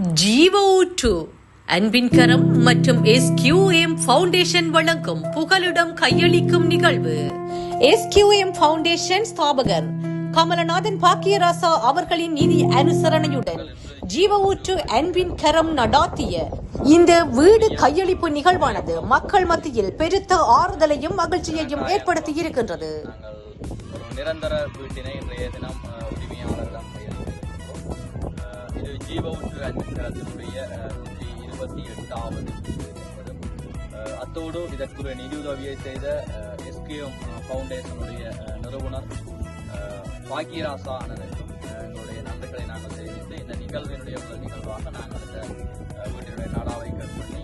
ஜீவ டூ அன்பின் கரம் மற்றும் எஸ்கியூஎம் ஃபவுண்டேஷன் வழங்கும் புகலிடம் கையளிக்கும் நிகழ்வு. எஸ்கியூஎம் ஃபவுண்டேஷன் ஸ்தாபகர் கமலநாதன் பாக்கியராசா அவர்களின் நிதி அனுசரணையுடன் ஜீவஊற்று அன்பின் கரம் நடாத்திய இந்த வீடு கையளிப்பு நிகழ்வானது மக்கள் மத்தியில் பெருத்த ஆறுதலையும் மகிழ்ச்சியையும் ஏற்படுத்தி இருக்கின்றது. நிரந்தர வீட்டினை இன்றைய தினம் அஹ், அஹ், இது ஜீவ நூற்றி இருபத்தி எட்டாவது அத்தோடு இதற்குரிய நிதியுதவியை செய்த எஸ்கேஎம் ஃபவுண்டேஷனுடைய நிறுவனர் பாக்கியராசா அண்ணனுக்கும் எங்களுடைய நன்றிகளை நாங்கள் தெரிவித்து இந்த நிகழ்வினுடைய ஒரு நிகழ்வாக நாங்கள் இந்த வீட்டினுடைய நடாவை கற்பனை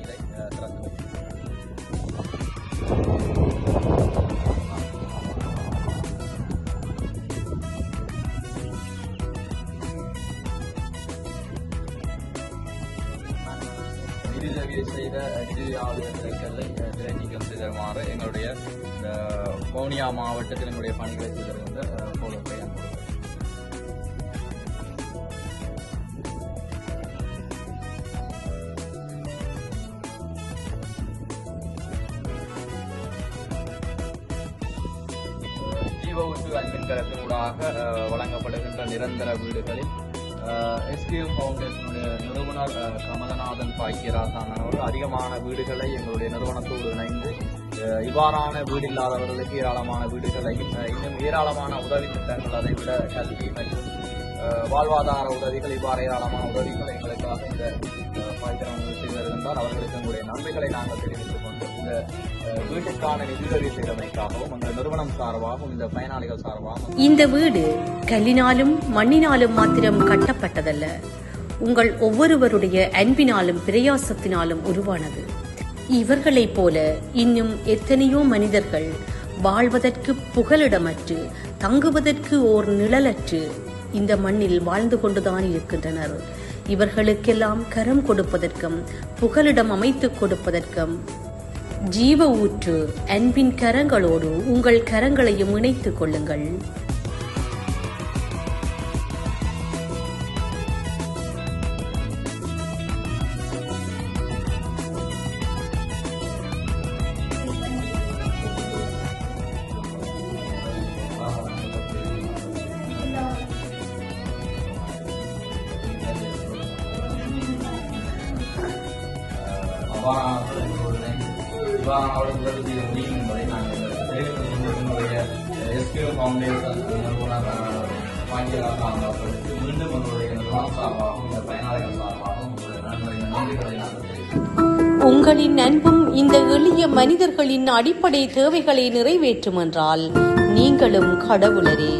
நிதியுதவியை செய்த நிதியாளர்களை திரை நீக்கம் செய்தமாறு எங்களுடைய வவுனியா மாவட்டத்தில் எங்களுடைய பணிகளை செய்திருந்த போலத்தை அன்பு ஜீவ அன்பின் வழங்கப்படுகின்ற நிரந்தர வீடுகளில் எஸ்பிஎம் ஃபவுண்டேஷனுடைய நிறுவனர் கமலநாதன் பாக்கியராசான் அவர்கள் அதிகமான வீடுகளை எங்களுடைய நிறுவனத்தோடு இணைந்து இவ்வாறான வீடு இல்லாதவர்களுக்கு ஏராளமான வீடுகளையும் இன்னும் ஏராளமான உதவி திட்டங்கள் அதை விட கல்வி மற்றும் வாழ்வாதார உதவிகள் இவ்வாறு ஏராளமான உதவிகள் எங்களுக்காக இந்த பாய்ச்சல் பாக்கியராமன் செய்து வருகின்றார். அவர்களுக்கு எங்களுடைய நன்மைகளை நாங்கள் தெரிவித்துக் கொண்டு இந்த வீட்டுக்கான நிதியுதவி செய்தமைக்காகவும் அந்த நிறுவனம் சார்பாகவும் இந்த பயனாளிகள் சார்பாகவும் இந்த வீடு கல்லினாலும் மண்ணினாலும் மாத்திரம் கட்டப்பட்டதல்ல. உங்கள் ஒவ்வொருவருடைய அன்பினாலும் பிரயாசத்தினாலும் உருவானது. இவர்களைப் போல இன்னும் எத்தனையோ மனிதர்கள் வாழ்வதற்கு புகலிடமற்று தங்குவதற்கு ஓர் நிழலற்று இந்த மண்ணில் வாழ்ந்து கொண்டுதான் இருக்கின்றனர். இவர்களுக்கெல்லாம் கரம் கொடுப்பதற்கும் புகலிடம் அமைத்துக் கொடுப்பதற்கும் ஜீவ ஊற்று அன்பின் கரங்களோடு உங்கள் கரங்களையும் இணைத்துக் கொள்ளுங்கள். உதவி செய்ய முடியும் என்பதை நாங்கள் எங்களுடைய ஃபவுண்டேஷன் நிறுவனர் அவர்களுக்கு மீண்டும் எங்களுடைய நிறுவனம் சார்பாகவும் இந்த பயனாளிகள் சார்பாகவும் உங்களுடைய நன்றிகளை நாங்கள் உங்களின் அன்பும் இந்த எளிய மனிதர்களின் அடிப்படை தேவைகளை நிறைவேற்றும் என்றால் நீங்களும் கடவுளரே.